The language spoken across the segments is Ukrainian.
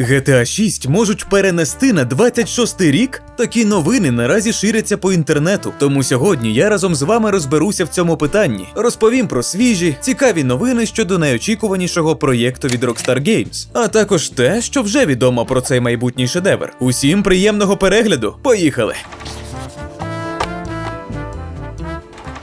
GTA 6 можуть перенести на 26 рік. Такі новини наразі ширяться по інтернету. Тому сьогодні я разом з вами розберуся в цьому питанні. Розповім про свіжі, цікаві новини щодо найочікуванішого проєкту від Rockstar Games, а також те, що вже відомо про цей майбутній шедевр. Усім приємного перегляду. Поїхали!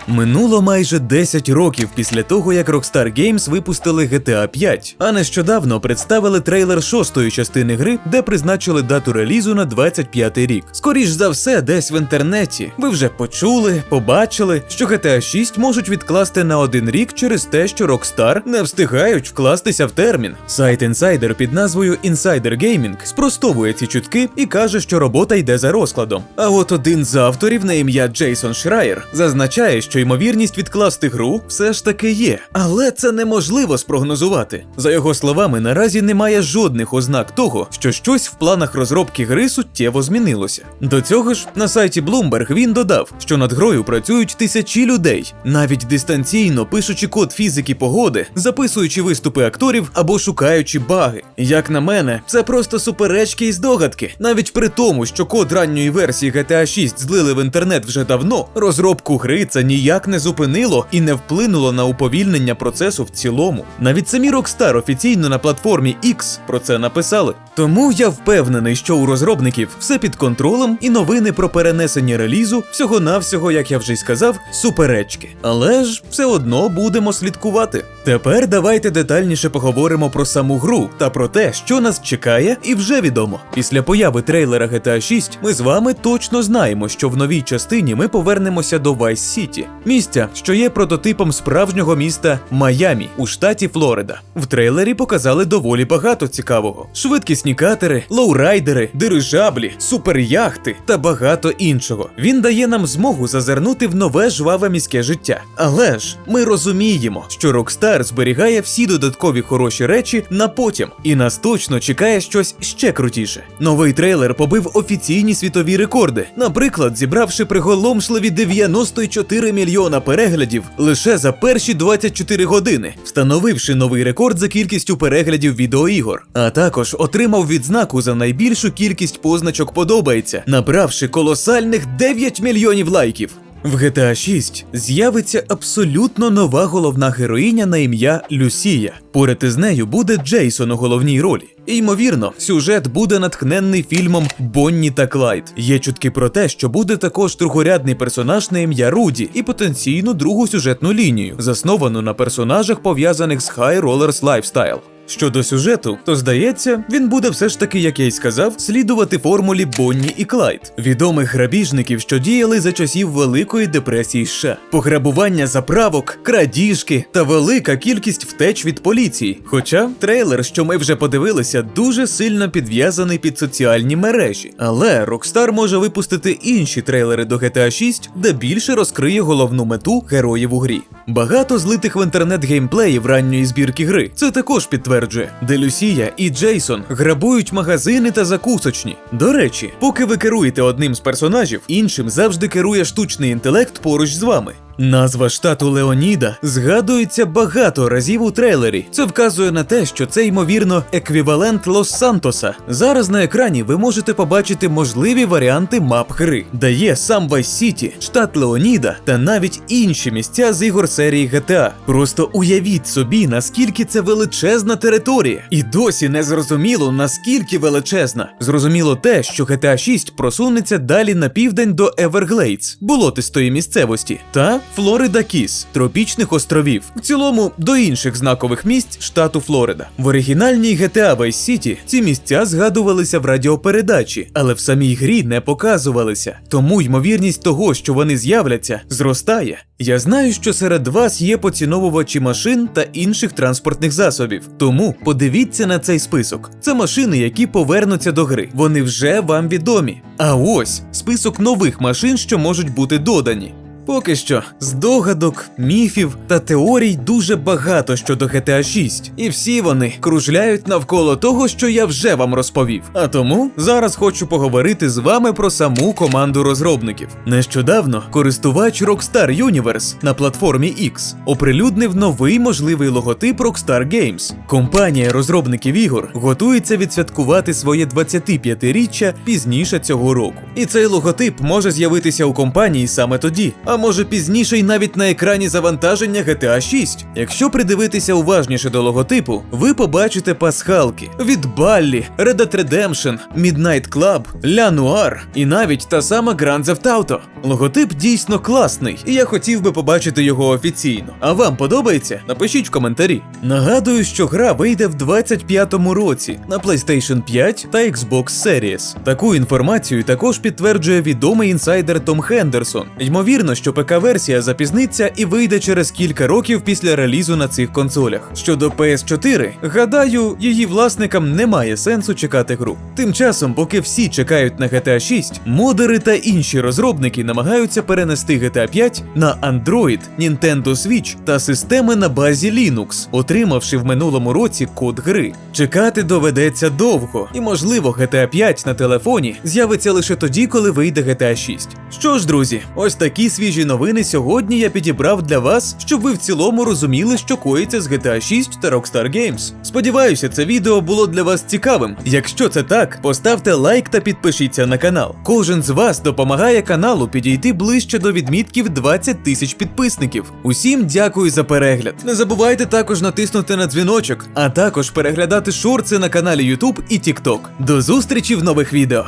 Минуло майже 10 років після того, як Rockstar Games випустили GTA 5, а нещодавно представили трейлер шостої частини гри, де призначили дату релізу на 25 рік. Скоріш за все, десь в інтернеті ви вже почули, побачили, що GTA 6 можуть відкласти на один рік через те, що Rockstar не встигають вкластися в термін. Сайт Insider під назвою Insider Gaming спростовує ці чутки і каже, що робота йде за розкладом. А от один з авторів на ім'я Джейсон Шрайер зазначає, що ймовірність відкласти гру все ж таки є, але це неможливо спрогнозувати. За його словами, наразі немає жодних ознак того, що щось в планах розробки гри суттєво змінилося. До цього ж на сайті Bloomberg він додав, що над грою працюють тисячі людей, навіть дистанційно пишучи код фізики погоди, записуючи виступи акторів або шукаючи баги. Як на мене, це просто суперечки і здогадки. Навіть при тому, що код ранньої версії GTA 6 злили в інтернет вже давно, розробку гри це ніяк не зупинило і не вплинуло на уповільнення процесу в цілому. Навіть самі Rockstar офіційно на платформі X про це написали. Тому я впевнений, що у розробників все під контролем, і новини про перенесення релізу всього-навсього, як я вже й сказав, суперечки. Але ж все одно будемо слідкувати. Тепер давайте детальніше поговоримо про саму гру та про те, що нас чекає, і вже відомо. Після появи трейлера GTA 6 ми з вами точно знаємо, що в новій частині ми повернемося до Vice City, місця, що є прототипом справжнього міста Майамі у штаті Флорида. В трейлері показали доволі багато цікавого: швидкісні катери, лоурайдери, дирижаблі, суперяхти та багато іншого. Він дає нам змогу зазирнути в нове жваве міське життя. Але ж ми розуміємо, що Rockstar зберігає всі додаткові хороші речі на потім, і нас точно чекає щось ще крутіше. Новий трейлер побив офіційні світові рекорди, наприклад, зібравши приголомшливі 94 мільйона переглядів лише за перші 24 години, встановивши новий рекорд за кількістю переглядів відеоігор, а також отримав відзнаку за найбільшу кількість позначок подобається, набравши колосальних 9 мільйонів лайків. В GTA 6 з'явиться абсолютно нова головна героїня на ім'я Люсія. Поряд із нею буде Джейсон у головній ролі. І, ймовірно, сюжет буде натхненний фільмом Бонні та Клайд. Є чутки про те, що буде також другорядний персонаж на ім'я Руді і потенційну другу сюжетну лінію, засновану на персонажах, пов'язаних з High Rollers Lifestyle. Щодо сюжету, то здається, він буде все ж таки, як я й сказав, слідувати формулі Бонні і Клайд, відомих грабіжників, що діяли за часів Великої депресії США, пограбування заправок, крадіжки та велика кількість втеч від поліції. Хоча трейлер, що ми вже подивилися, дуже сильно підв'язаний під соціальні мережі. Але Rockstar може випустити інші трейлери до GTA 6, де більше розкриє головну мету героїв у грі. Багато злитих в інтернет геймплеїв ранньої збірки гри. Це також підтверджує, де Люсія і Джейсон грабують магазини та закусочні. До речі, поки ви керуєте одним з персонажів, іншим завжди керує штучний інтелект поруч з вами. Назва штату Леоніда згадується багато разів у трейлері. Це вказує на те, що це ймовірно еквівалент Лос-Сантоса. Зараз на екрані ви можете побачити можливі варіанти мап гри, де є сам Вайс-Сіті, штат Леоніда та навіть інші місця з ігор серії GTA. Просто уявіть собі, наскільки це величезна територія, і досі не зрозуміло наскільки величезна. Зрозуміло те, що GTA 6 просунеться далі на південь до Everglades, болотистої місцевості, та Флорида Кіс, тропічних островів, в цілому до інших знакових місць штату Флорида. В оригінальній GTA Vice City ці місця згадувалися в радіопередачі, але в самій грі не показувалися. Тому ймовірність того, що вони з'являться, зростає. Я знаю, що серед вас є поціновувачі машин та інших транспортних засобів. Тому подивіться на цей список. Це машини, які повернуться до гри. Вони вже вам відомі. А ось список нових машин, що можуть бути додані. Поки що здогадок, міфів та теорій дуже багато щодо GTA 6, і всі вони кружляють навколо того, що я вже вам розповів. А тому зараз хочу поговорити з вами про саму команду розробників. Нещодавно користувач Rockstar Universe на платформі X оприлюднив новий можливий логотип Rockstar Games. Компанія розробників ігор готується відсвяткувати своє 25-річчя пізніше цього року. І цей логотип може з'явитися у компанії саме тоді, а може пізніше й навіть на екрані завантаження GTA 6. Якщо придивитися уважніше до логотипу, ви побачите пасхалки від Баллі, Red Dead Redemption, Midnight Club, La Noir і навіть та сама Grand Theft Auto. Логотип дійсно класний, і я хотів би побачити його офіційно. А вам подобається? Напишіть в коментарі. Нагадую, що гра вийде в 25-му році на PlayStation 5 та Xbox Series. Таку інформацію також підтверджує відомий інсайдер Том Хендерсон. Ймовірно, що ПК-версія запізниться і вийде через кілька років після релізу на цих консолях. Щодо PS4, гадаю, її власникам немає сенсу чекати гру. Тим часом, поки всі чекають на GTA 6, модери та інші розробники намагаються перенести GTA 5 на Android, Nintendo Switch та системи на базі Linux, отримавши в минулому році код гри. Чекати доведеться довго, і можливо, GTA 5 на телефоні з'явиться лише тоді, коли вийде GTA 6. Що ж, друзі, ось такі свіжі новини сьогодні я підібрав для вас, щоб ви в цілому розуміли, що коїться з GTA 6 та Rockstar Games. Сподіваюся, це відео було для вас цікавим. Якщо це так, поставте лайк та підпишіться на канал. Кожен з вас допомагає каналу підійти ближче до відмітків 20 тисяч підписників. Усім дякую за перегляд. Не забувайте також натиснути на дзвіночок, а також переглядати шорти на каналі YouTube і TikTok. До зустрічі в нових відео.